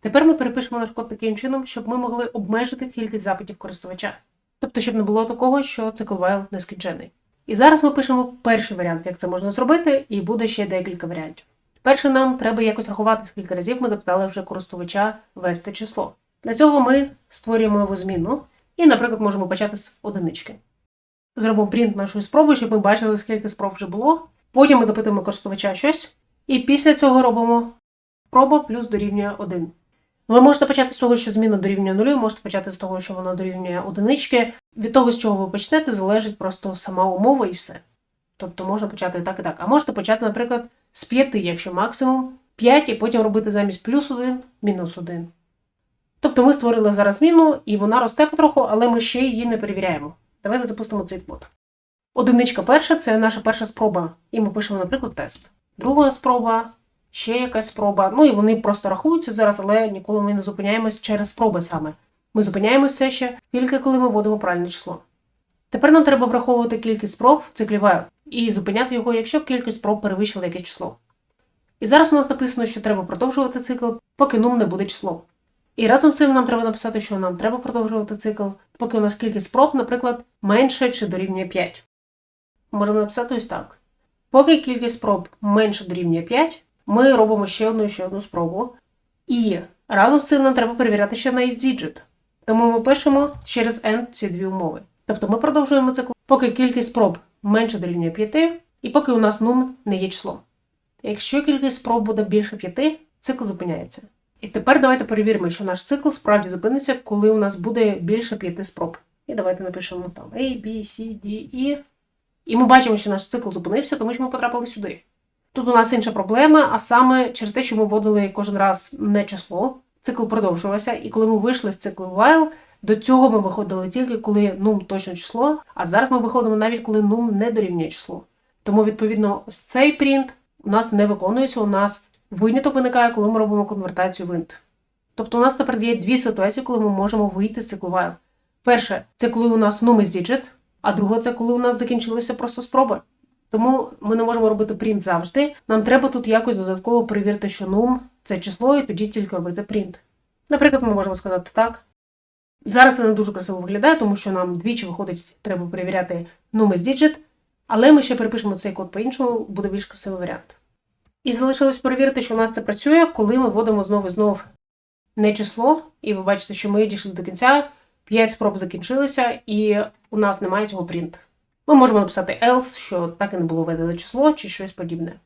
Тепер ми перепишемо наш код таким чином, щоб ми могли обмежити кількість запитів користувача. Тобто, щоб не було такого, що цикл while нескінчений. І зараз ми пишемо перший варіант, як це можна зробити, і буде ще декілька варіантів. Перше, нам треба якось рахувати, скільки разів ми запитали вже користувача ввести число. Для цього ми створюємо нову зміну і, наприклад, можемо почати з одинички. Зробимо принт нашої спроби, щоб ми бачили, скільки спроб вже було. Потім ми запитуємо користувача щось, і після цього робимо спроба плюс дорівнює 1. Ви можете почати з того, що зміна дорівнює нулю, можете почати з того, що вона дорівнює одинички. Від того, з чого ви почнете, залежить просто сама умова і все. Тобто можна почати так і так. А можете почати, наприклад, з 5, якщо максимум, 5, і потім робити замість плюс 1, мінус 1. Тобто ми створили зараз зміну, і вона росте потроху, але ми ще її не перевіряємо. Давайте запустимо цей код. Одиничка перша це наша перша спроба, і ми пишемо, наприклад, тест. Друга спроба, ще якась спроба. Ну і вони просто рахуються зараз, але ніколи ми не зупиняємось через спроби саме. Ми зупиняємося ще тільки коли ми вводимо правильне число. Тепер нам треба враховувати кількість спроб в циклі while і зупиняти його, якщо кількість спроб перевищила якесь число. І зараз у нас написано, що треба продовжувати цикл, поки нум не буде число. І разом з цим нам треба написати, що нам треба продовжувати цикл, поки у нас кількість спроб, наприклад, менше чи дорівнює 5. Можемо написати ось так. Поки кількість спроб менше дорівнює 5, ми робимо ще одну і ще одну спробу. І разом з цим нам треба перевіряти ще на isDigit. Тому ми пишемо через AND ці дві умови. Тобто ми продовжуємо цикл, поки кількість спроб менше дорівнює 5, і поки у нас нум не є числом. Якщо кількість спроб буде більше 5, цикл зупиняється. І тепер давайте перевіримо, що наш цикл справді зупиниться, коли у нас буде більше 5 спроб. І давайте напишемо там A, B, C, D, E. І ми бачимо, що наш цикл зупинився, тому що ми потрапили сюди. Тут у нас інша проблема, а саме через те, що ми вводили кожен раз не число, цикл продовжувався, і коли ми вийшли з циклу while, до цього ми виходили тільки коли нум точно число, а зараз ми виходимо навіть коли нум не дорівнює число. Тому, відповідно, ось цей принт у нас не виконується, у нас виняток виникає, коли ми робимо конвертацію в int. Тобто у нас тепер є дві ситуації, коли ми можемо вийти з циклу while. Перше, це коли у нас num із digit, а друге, це коли у нас закінчилися просто спроби. Тому ми не можемо робити print завжди. Нам треба тут якось додатково перевірити, що num – це число, і тоді тільки робити print. Наприклад, ми можемо сказати так. Зараз це не дуже красиво виглядає, тому що нам двічі виходить, треба перевіряти num із digit, але ми ще перепишемо цей код по-іншому, буде більш красивий варіант. І залишилось перевірити, що у нас це працює, коли ми вводимо знову і знову не число, і ви бачите, що ми дійшли до кінця, 5 спроб закінчилися, і у нас немає цього print. Ми можемо написати else, що так і не було введено число, чи щось подібне.